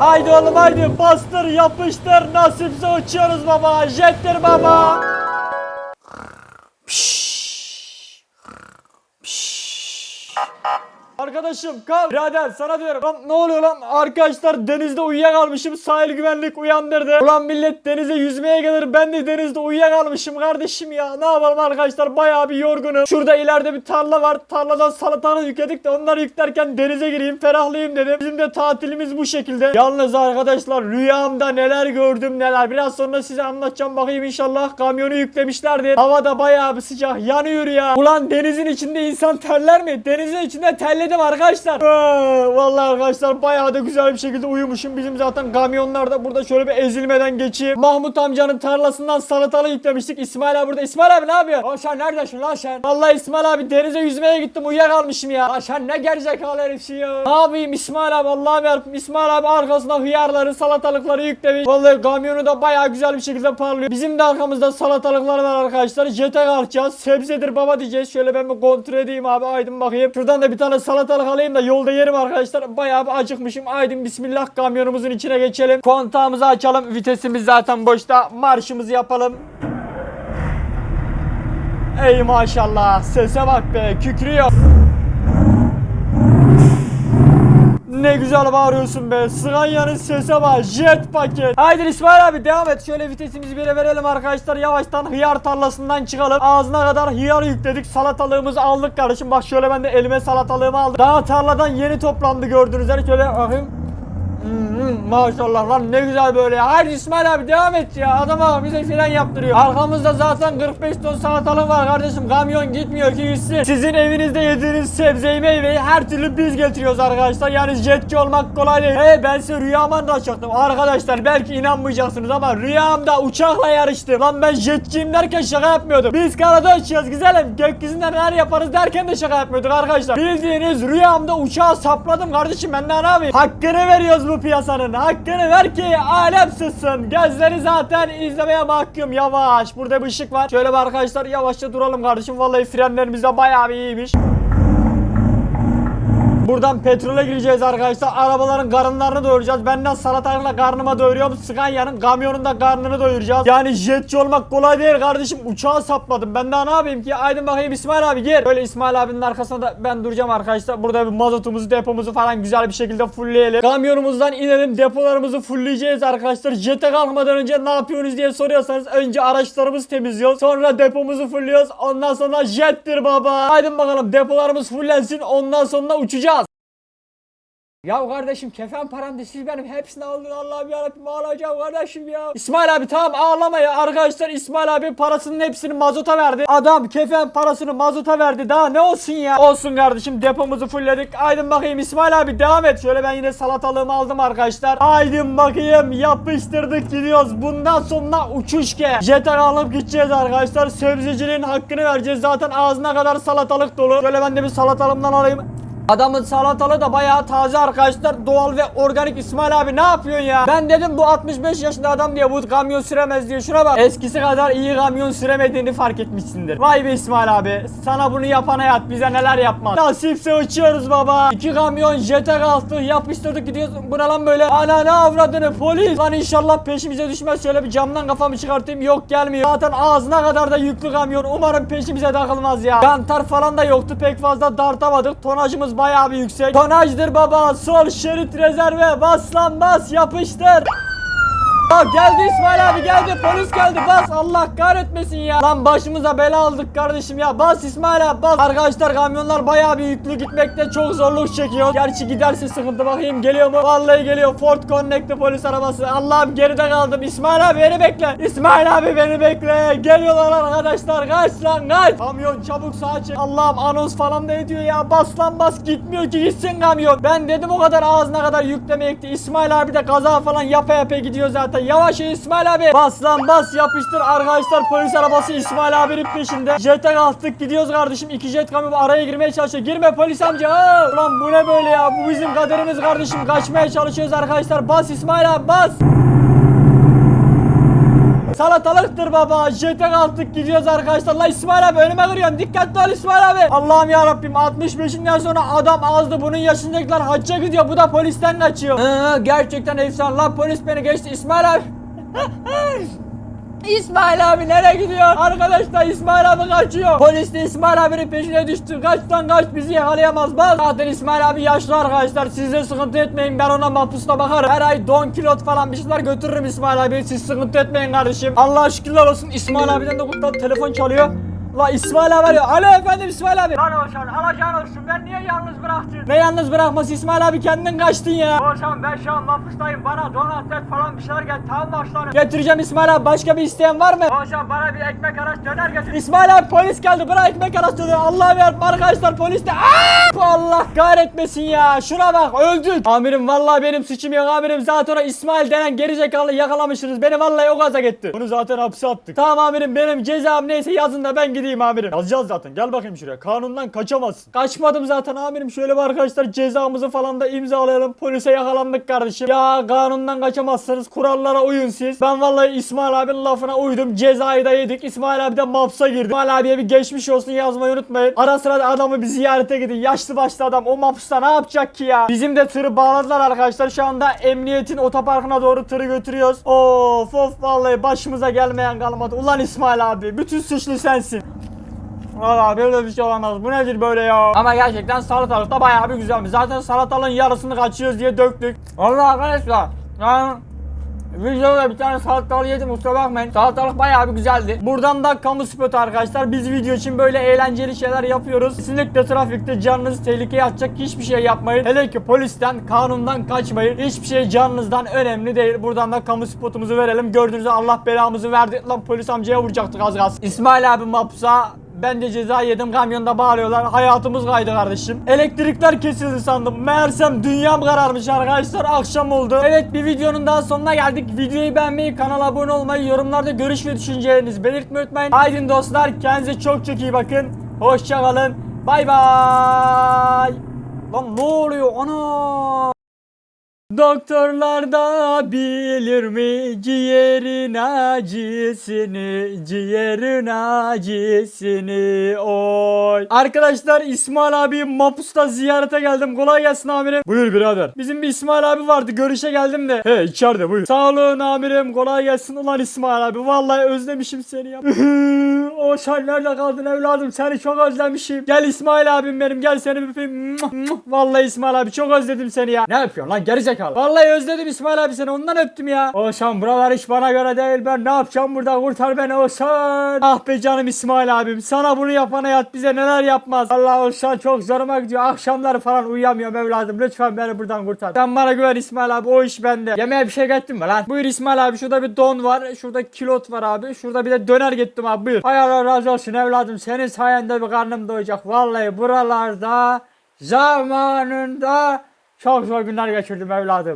Haydi oğlum haydi. Bastır yapıştır. Nasipse uçuyoruz baba. Jettir baba. Arkadaşım kalk. Birader sana diyorum. Lan ne oluyor lan? Arkadaşlar denizde uyuyakalmışım. Sahil güvenlik uyandırdı. Ulan millet denize yüzmeye gelir. Ben de denizde uyuyakalmışım kardeşim ya. Ne yapalım arkadaşlar? Bayağı bir yorgunum. Şurada ileride bir tarla var. Tarladan salatalık yükledik de onları yüklerken denize gireyim ferahlayayım dedim. Bizim de tatilimiz bu şekilde. Yalnız arkadaşlar rüyamda neler gördüm neler. Biraz sonra size anlatacağım bakayım inşallah. Kamyonu yüklemişlerdir. Hava da bayağı bir sıcak. Yanıyor ya. Ulan denizin içinde insan terler mi? Denizin içinde terledim arkadaşlar. Ee, Vallahi arkadaşlar bayağı da güzel bir şekilde uyumuşum. Bizim zaten kamyonlarda burada şöyle bir ezilmeden geçeyim. Mahmut amcanın tarlasından salatalık yüklemiştik. İsmail abi burada. İsmail abi ne yapıyor? Lan sen neredesin lan sen? Vallahi İsmail abi denize yüzmeye gittim uyuyakalmışım ya. Lan sen ne gerizekalı herifsin ya. Ne yapayım İsmail abi Allah'ım yarabbim. İsmail abi arkasına hıyarları salatalıkları yüklemiş. Vallahi kamyonu da bayağı güzel bir şekilde parlıyor. Bizim de arkamızda salatalıklar var arkadaşlar. Jete kalkacağız. Sebzedir baba diyeceğiz. Şöyle ben bir kontrol edeyim abi. Aydın bakayım. Şuradan da bir tane salatalık alayım da yolda yerim arkadaşlar. Bayağı bir acıkmışım. Aydın bismillah kamyonumuzun içine geçelim. Kontağımızı açalım. Vitesimiz zaten boşta. Marşımızı yapalım. Ey maşallah. Sese bak be. Kükrüyor. Ne güzel bağırıyorsun be. Scania'nın sese bak. Jet paket. Haydi İsmail abi devam et. Şöyle vitesimizi bir verelim arkadaşlar. Yavaştan hıyar tarlasından çıkalım. Ağzına kadar hıyar yükledik. Salatalığımızı aldık kardeşim. Bak şöyle ben de elime salatalığımı aldım. Daha tarladan yeni toplandı gördüğünüz üzere. Şöyle bakayım. Maşallah lan ne güzel böyle ya. Haydi İsmail abi devam et ya. Adam abi bize fren yaptırıyor. Arkamızda zaten 45 ton salatalık var kardeşim. Kamyon gitmiyor ki gitsin. Sizin evinizde yediğiniz sebzeyi meyveyi her türlü biz getiriyoruz arkadaşlar. Yani jetçi olmak kolay değil. Hey ben size rüyamı anlatacaktım. Arkadaşlar belki inanmayacaksınız ama rüyamda uçakla yarıştım. Lan ben jetçiyim derken şaka yapmıyordum. Biz karada uçuyoruz güzelim. Gökyüzünde neler yaparız derken de şaka yapmıyorduk arkadaşlar. Bildiğiniz rüyamda uçağı sapladım kardeşim ben ne yapayım? Hakkını veriyoruz bu piyasanın. Hakkını ver ki alem sızsın. Gözleri zaten izlemeye mahkum. Yavaş. Burada bir ışık var. Şöyle bir arkadaşlar yavaşça duralım kardeşim. Vallahi frenlerimiz de bayağı bir iyiymiş. Buradan petrole gireceğiz arkadaşlar. Arabaların karınlarını doyuracağız. Benden salatalıkla karnıma doyuruyorum. Scania'nın kamyonun da karnını doyuracağız. Yani jetçi olmak kolay değil kardeşim. Uçağı sapladım. Ben daha ne yapayım ki? Aydın bakayım İsmail abi gir. Böyle İsmail abinin arkasında da ben duracağım arkadaşlar. Burada bir mazotumuzu, depomuzu falan güzel bir şekilde fullleyelim. Kamyonumuzdan inelim. Depolarımızı fullleyeceğiz arkadaşlar. Jete kalkmadan önce ne yapıyorsunuz diye soruyorsanız önce araçlarımızı temizliyoruz. Sonra depomuzu fullliyoruz. Ondan sonra jettir baba. Aydın bakalım depolarımız fullensin. Ondan sonra uçacağız. Ya kardeşim kefen param siz benim hepsini aldın Allah'ım yarabbim ağlayacağım kardeşim ya. İsmail abi tamam ağlama ya arkadaşlar İsmail abi parasının hepsini mazota verdi. Adam kefen parasını mazota verdi daha ne olsun ya. Olsun kardeşim depomuzu fullledik. Aydın bakayım İsmail abi devam et. Şöyle ben yine salatalığımı aldım arkadaşlar. Aydın bakayım yapıştırdık gidiyoruz. Bundan sonra uçuş ke. Jeter alıp gideceğiz arkadaşlar. Sebzeciliğin hakkını vereceğiz. Zaten ağzına kadar salatalık dolu. Şöyle ben de bir salatalımdan alayım. Adamın salatalığı da bayağı taze arkadaşlar. Doğal ve organik İsmail abi ne yapıyorsun ya? Ben dedim bu 65 yaşında adam diye bu kamyon süremez diye. Şuna bak. Eskisi kadar iyi kamyon süremediğini fark etmişsindir. Vay be İsmail abi. Sana bunu yapan hayat bize neler yapmaz. Nasipse uçuyoruz baba. İki kamyon jete kalktı. Yapıştırdık gidiyoruz. Bu ne lan böyle? Ana ne avradını polis. Lan inşallah peşimize düşmez. Şöyle bir camdan kafamı çıkartayım. Yok gelmiyor. Zaten ağzına kadar da yüklü kamyon. Umarım peşimize takılmaz ya. Kantar falan da yoktu. Pek fazla dartamadık. Tonajımız bayağı bir yüksek. Tonajdır baba. Sol şerit rezerve. Bas bas. Yapıştır. Bak geldi İsmail abi geldi. Polis geldi. Bas Allah kahretmesin ya. Lan başımıza bela aldık kardeşim ya. Bas İsmail abi bas. Arkadaşlar kamyonlar bayağı bir yüklü gitmekte. Çok zorluk çekiyor. Gerçi giderse sıkıntı. Bakayım geliyor mu? Vallahi geliyor. Ford Connect'li polis arabası. Allah'ım geride kaldım. İsmail abi beni bekle. İsmail abi beni bekle. Geliyorlar arkadaşlar. Kaç lan kaç. Kamyon çabuk sağa çek. Allah'ım anons falan da ediyor ya. Bas lan bas. Gitmiyor ki gitsin kamyon. Ben dedim o kadar ağzına kadar yüklemeyekti. İsmail abi de kaza falan yapa yapa gidiyor zaten Yavaş ya İsmail abi. Bas lan bas. Yapıştır arkadaşlar. Polis arabası İsmail abinin peşinde. Jete kalktık. Gidiyoruz kardeşim. İki jet kamyon araya girmeye çalışıyor. Girme polis amca. Aa! Ulan bu ne böyle ya? Bu bizim kaderimiz kardeşim. Kaçmaya çalışıyoruz arkadaşlar. Bas İsmail abi bas salatalıktır baba. Jete kalktık gidiyoruz arkadaşlar. La İsmail abi önüme kırıyorsun. Dikkatli ol İsmail abi. Allah'ım ya Rabbim 65'inden sonra adam azdı. Bunun yaşındakiler hacca gidiyor. Bu da polisten kaçıyor. Hı, gerçekten efsane. La polis beni geçti İsmail abi. İsmail abi nereye gidiyor? Arkadaşlar İsmail abi kaçıyor. Polis de İsmail abinin peşine düştü. Kaçtan kaç bizi yakalayamaz. Bak zaten İsmail abi yaşlı arkadaşlar. Siz de sıkıntı etmeyin. Ben ona mahpusta bakarım. Her ay don kilot falan bir şeyler götürürüm İsmail abi. Siz sıkıntı etmeyin kardeşim. Allah şükürler olsun. İsmail abiden de kurtar. Telefon çalıyor. La İsmail abi arıyor. Alo efendim İsmail abi. Lan Oğuzhan alacağın olsun. Ben niye yalnız bıraktın? Ne yalnız bırakması İsmail abi kendin kaçtın ya. Oğuzhan ben şu an mahpustayım. Bana donat et falan bir şeyler gel. Tamam başlarım. Getireceğim İsmail abi. Başka bir isteyen var mı? Oğuzhan bana bir ekmek araç döner getir. İsmail abi polis geldi. Bana ekmek araç döner. Allah'ım yarabbim arkadaşlar polis de. Aa! Allah kahretmesin ya. Şuna bak öldük. Amirim vallahi benim suçum yok amirim. Zaten o İsmail denen gerizekalı yakalamışsınız. Beni vallahi o gaza gitti. Bunu zaten hapse attık. Tamam amirim benim cezam neyse yazın da ben gideyim amirim. Yazacağız zaten. Gel bakayım şuraya. Kanundan kaçamazsın. Kaçmadım zaten amirim. Şöyle bir arkadaşlar cezamızı falan da imzalayalım. Polise yakalandık kardeşim. Ya kanundan kaçamazsınız. Kurallara uyun siz. Ben vallahi İsmail abinin lafına uydum. Cezayı da yedik. İsmail abi de mapsa girdi. İsmail abiye bir geçmiş olsun yazmayı unutmayın. Ara sıra da adamı bir ziyarete gidin. Yaşlı başlı adam. O mapsta ne yapacak ki ya? Bizim de tırı bağladılar arkadaşlar. Şu anda emniyetin otoparkına doğru tırı götürüyoruz. Of of vallahi başımıza gelmeyen kalmadı. Ulan İsmail abi. Bütün suçlu sensin. Valla böyle bir şey olamaz. Bu nedir böyle ya? Ama gerçekten salatalık da bayağı bir güzelmiş. Zaten salatalığın yarısını kaçıyoruz diye döktük. Allah arkadaşlar. Yani Videoda bir tane salatalık yedim kusura bakmayın. Salatalık bayağı bir güzeldi. Buradan da kamu spotu arkadaşlar. Biz video için böyle eğlenceli şeyler yapıyoruz. Kesinlikle trafikte canınızı tehlikeye atacak hiçbir şey yapmayın. Hele ki polisten, kanundan kaçmayın. Hiçbir şey canınızdan önemli değil. Buradan da kamu spotumuzu verelim. Gördüğünüz Allah belamızı verdi. Lan polis amcaya vuracaktık az kalsın. İsmail abi mapsa ben de ceza yedim kamyonda bağırıyorlar. Hayatımız kaydı kardeşim. Elektrikler kesildi sandım. Meğersem dünyam kararmış arkadaşlar. Akşam oldu. Evet bir videonun daha sonuna geldik. Videoyu beğenmeyi, kanala abone olmayı, yorumlarda görüş ve düşüncelerinizi belirtmeyi unutmayın. Haydi dostlar kendinize çok çok iyi bakın. Hoşçakalın. Bay bay. Lan ne oluyor? Ana. Doktorlar da bilir mi ciğerin acısını, ciğerin acısını oy. Arkadaşlar İsmail abi Mapus'ta ziyarete geldim. Kolay gelsin amirim. Buyur birader. Bizim bir İsmail abi vardı. Görüşe geldim de. He içeride buyur. Sağ olun amirim. Kolay gelsin. Ulan İsmail abi. Vallahi özlemişim seni ya. o sen nerede kaldın evladım? Seni çok özlemişim. Gel İsmail abim benim. Gel seni öpeyim. Vallahi İsmail abi çok özledim seni ya. Ne yapıyorsun lan gerizekalı? Vallahi özledim İsmail abi seni. Ondan öptüm ya. Oğuzhan buralar hiç bana göre değil. Ben ne yapacağım burada? Kurtar beni Oğuzhan. Ah be canım İsmail abim. Sana bunu yapana yat bize neler yapmaz. Allah Oğuzhan çok zoruma gidiyor. Akşamları falan uyuyamıyorum evladım. Lütfen beni buradan kurtar. Sen bana güven İsmail abi. O iş bende. Yemeğe bir şey getirdin mi lan? Buyur İsmail abi. Şurada bir don var. Şurada kilot var abi. Şurada bir de döner gittim abi. Buyur. Hay Allah razı olsun evladım. Senin sayende bir karnım doyacak. Vallahi buralarda zamanında çok zor günler geçirdim evladım.